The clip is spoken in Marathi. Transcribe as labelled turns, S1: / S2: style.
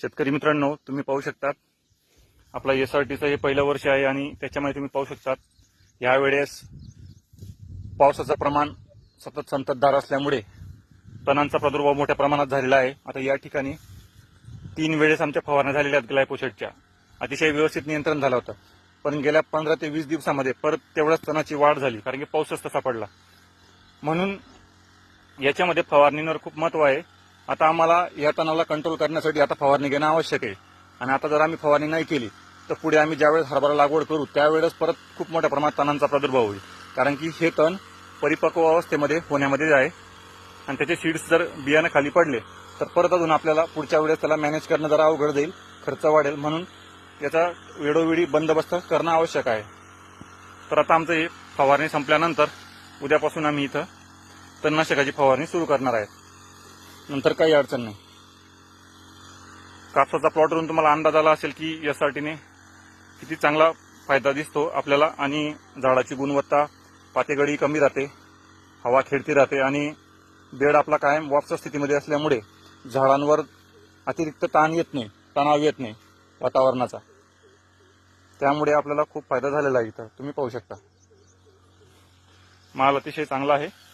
S1: शेतकरी मित्रांनो तुम्ही पाहू शकतात आपला एस आर टीचं हे पहिलं वर्ष आहे आणि त्याच्यामध्ये तुम्ही पाहू शकतात यावेळेस पावसाचं प्रमाण सतत संततधार असल्यामुळे तणांचा प्रादुर्भाव मोठ्या प्रमाणात झालेला आहे. आता या ठिकाणी तीन वेळेस आमच्या फवारण्या झालेल्या आहेत ग्लायपोसेटच्या अतिशय व्यवस्थित नियंत्रण झालं होतं. पण गेल्या पंधरा ते वीस दिवसामध्ये परत तेवढ्याच तणाची वाढ झाली कारण की पाऊसच तसा पडला. म्हणून याच्यामध्ये फवारणीवर खूप महत्त्व आहे. आता आम्हाला या तणाला कंट्रोल करण्यासाठी आता फवारणी घेणं आवश्यक आहे. आणि आता जर आम्ही फवारणी नाही केली तर पुढे आम्ही ज्यावेळेस हरभरा लागवड करू त्यावेळेस परत खूप मोठ्या प्रमाणात तणांचा प्रादुर्भाव होईल. कारण की हे तण परिपक्व अवस्थेमध्ये होण्यामध्ये आहे. आणि त्याचे सीड्स जर बियाणं खाली पडले तर परत अजून आपल्याला पुढच्या वेळेस त्याला मॅनेज करणं जरा अवघड जाईल खर्च वाढेल. म्हणून याचा वेळोवेळी बंदोबस्त करणं आवश्यक आहे. तर आता आमचं हे फवारणी संपल्यानंतर उद्यापासून आम्ही इथं तणनाशकाची फवारणी सुरू करणार आहे. नंतर काही अडचण नाही. कापसाचा प्लॉटवरून तुम्हाला अंदाज आला असेल की एस आर टीने किती चांगला फायदा दिसतो आपल्याला आणि झाडाची गुणवत्ता पातेगडी कमी राहते हवा खेळती राहते आणि बेड आपला कायम वापसा स्थितीमध्ये असल्यामुळे झाडांवर अतिरिक्त ताण येत नाही तणाव येत नाही वातावरणाचा. त्यामुळे आपल्याला खूप फायदा झालेला आहे इथं. तुम्ही पाहू शकता. माल अतिशय चांगला आहे.